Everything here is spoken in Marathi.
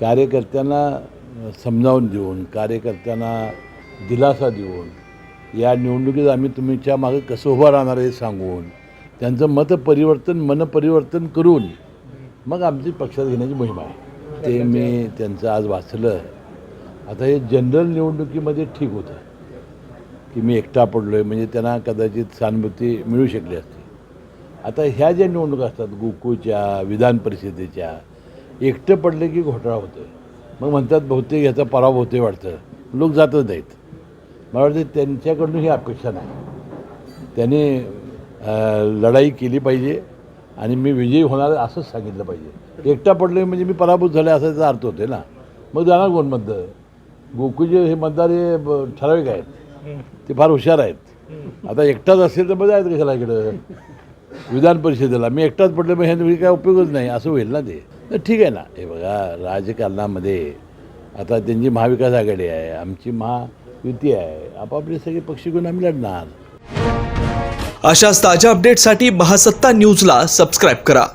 कार्यकर्त्यांना समजावून देऊन कार्यकर्त्यांना दिलासा देऊन या निवडणुकीत आम्ही तुमच्या मागे कसं उभं राहणार आहे सांगून त्यांचं मत परिवर्तन मनपरिवर्तन करून मग आमची पक्षात घेण्याची मोहीम आहे. ते मी त्यांचं आज वाचलं. आता हे जनरल निवडणुकीमध्ये ठीक होतं की मी एकटा पडलो आहे म्हणजे त्यांना कदाचित सहानुभूती मिळू शकली असती. आता ह्या ज्या निवडणुका असतात गोकुळच्या विधान परिषदेच्या एकटं पडले की घोटाळा होतो मग म्हणतात बहुतेक ह्याचा पराभव होते वाटतं. लोक जातच नाहीत. मला वाटतं त्यांच्याकडून ही अपेक्षा नाही. त्यांनी लढाई केली पाहिजे आणि मी विजयी होणार असंच सांगितलं पाहिजे. एकटा पडले म्हणजे मी पराभूत झाले असा त्याचा अर्थ होते ना. मग जाणार कोण मतदार? गोकुळचे हे मतदार हे ठराविक आहेत. ते फार हुशार आहेत. आता एकटाच असेल तर मग जायचं कशाला इकडं? विधान परिषदेला. मी एकटाच पडले मग ह्याने काय उपयोगच नाही. असं होईल ना ते? तर ठीक आहे ना. हे बघा राजकारणामध्ये आता त्यांची महाविकास आघाडी आहे आमची महायुती आहे. आपापले सगळे पक्ष घेऊन आम्ही लढणार. अशाच ताज्या अपडेटसाठी महासत्ता न्यूजला सबस्क्राईब करा.